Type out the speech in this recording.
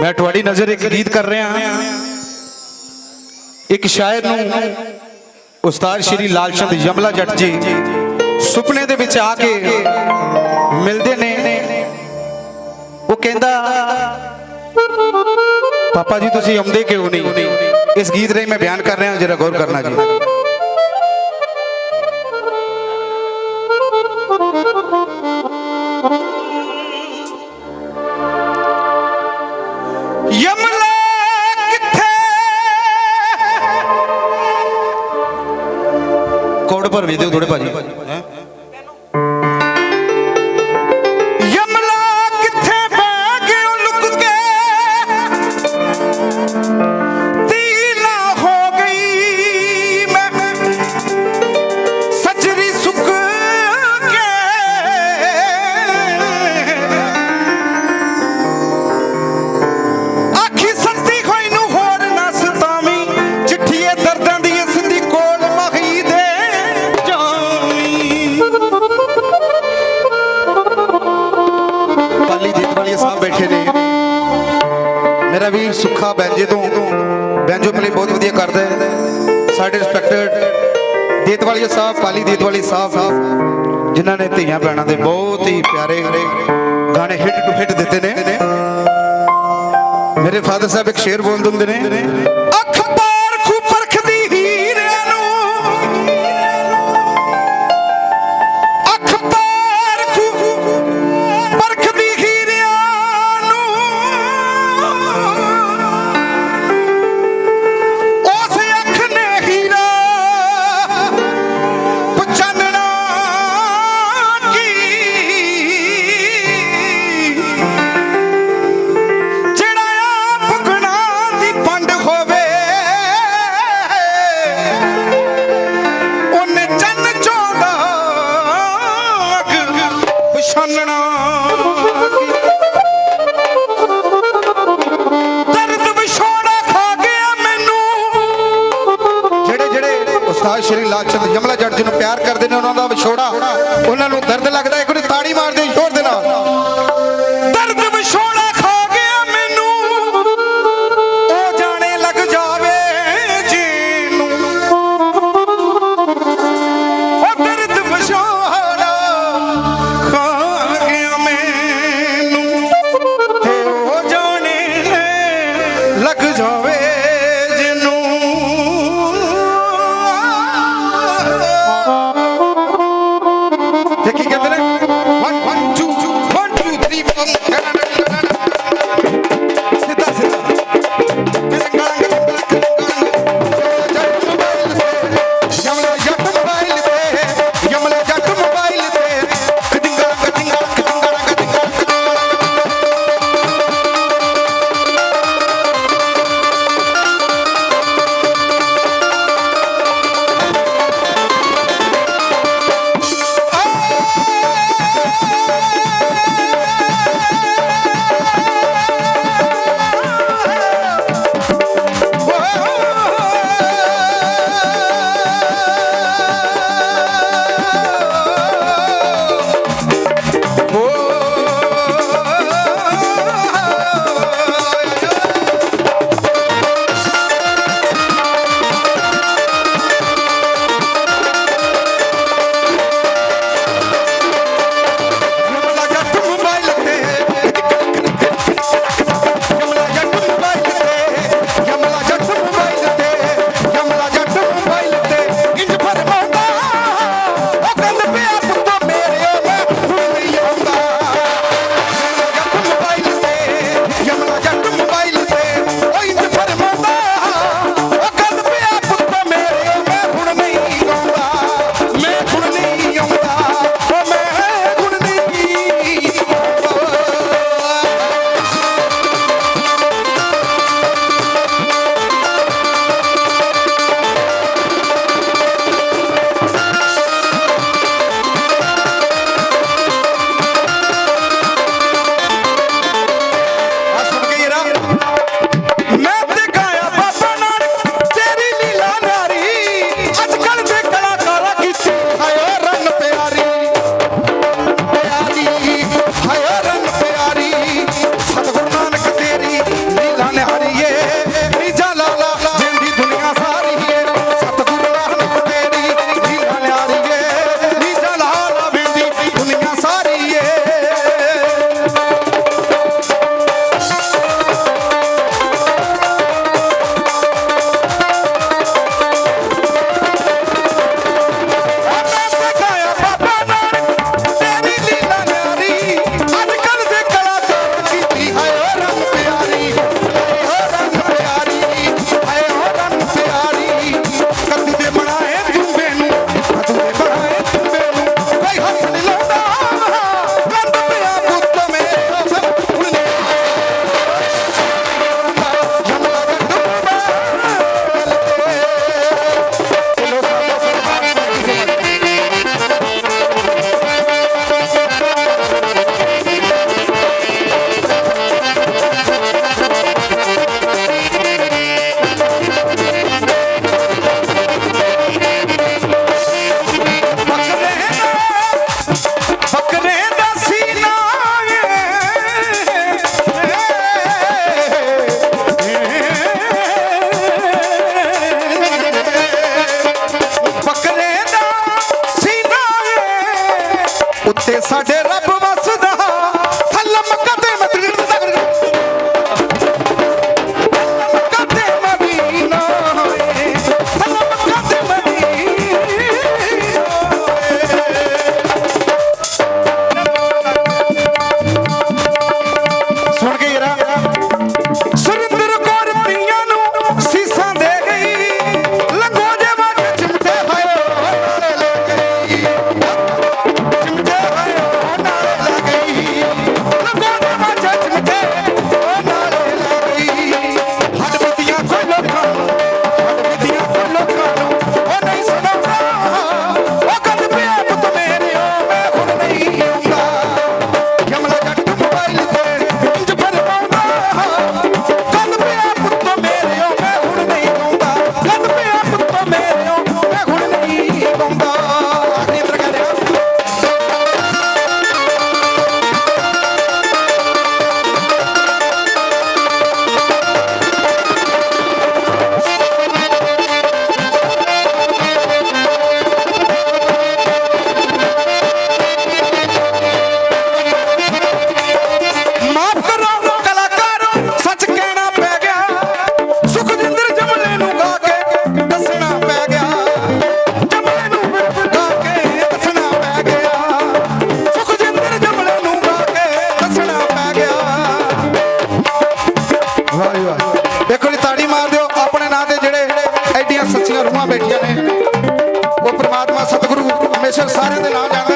ਮੈਂ ਤੁਹਾਡੀ ਨਜ਼ਰ ਇੱਕ ਗੀਤ ਕਰ ਰਿਹਾ ਇੱਕ ਸ਼ਾਇਰ ਨੂੰ ਉਸਤਾਦ ਸ਼੍ਰੀ ਲਾਲ ਚੰਦ ਯਮਲਾ ਜੱਟ ਜੀ ਸੁਪਨੇ ਦੇ ਵਿੱਚ ਆ ਕੇ ਮਿਲਦੇ ਨੇ। ਉਹ ਕਹਿੰਦਾ, ਪਾਪਾ ਜੀ, ਤੁਸੀਂ ਆਉਂਦੇ ਕਿਉਂ ਨਹੀਂ? ਇਸ ਗੀਤ ਲਈ ਮੈਂ ਬਿਆਨ ਕਰ ਰਿਹਾ ਜਰਾ ਗੌਰ ਕਰਨਾ ਜੀ। ਕੋਡ ਪਰ ਵੀ ਦਿਓ ਥੋੜੇ ਭਾਜੀ। ਕਰਦਾ। ਸਾਡੇ ਰਿਸਪੈਕਟਡ ਦੇਤਵਾਲੀ ਸਾਹਿਬ, ਪਾਲੀ ਦੇਤ ਵਾਲੀ ਸਾਹਿਬ, ਜਿਨ੍ਹਾਂ ਨੇ ਧੀਆਂ ਭੈਣਾਂ ਦੇ ਬਹੁਤ ਹੀ ਪਿਆਰੇ ਗਾਣੇ ਹਿੱਟ ਟੂ ਹਿੱਟ ਦਿੱਤੇ ਨੇ। ਮੇਰੇ ਫਾਦਰ ਸਾਹਿਬ ਇੱਕ ਸ਼ੇਰ ਬੋਲ ਦਿੰਦੇ ਨੇ ਅਖਬਾਰ ਪਛਾਨਣਾ ਦਰਦ ਵਿਛੋੜਾ ਖਾ ਗਿਆ ਮੈਨੂੰ। ਜਿਹੜੇ ਜਿਹੜੇ ਉਸਤਾਦ ਸ਼੍ਰੀ ਲਾਲ ਚੰਦ ਯਮਲਾ ਜੱਟ ਜੀ ਨੂੰ ਪਿਆਰ ਕਰਦੇ ਨੇ, ਉਹਨਾਂ ਦਾ ਵਿਛੋੜਾ, ਉਹਨਾਂ ਨੂੰ ਦਰਦ ਲੱਗਦਾ ਇੱਕ ਰੂਹਾਂ ਬੈਠੀਆਂ ਨੇ। ਉਹ ਪ੍ਰਮਾਤਮਾ ਸਤਿਗੁਰੂ ਹਮੇਸ਼ਾ ਸਾਰਿਆਂ ਦੇ ਨਾਮ ਜਾਣਾ।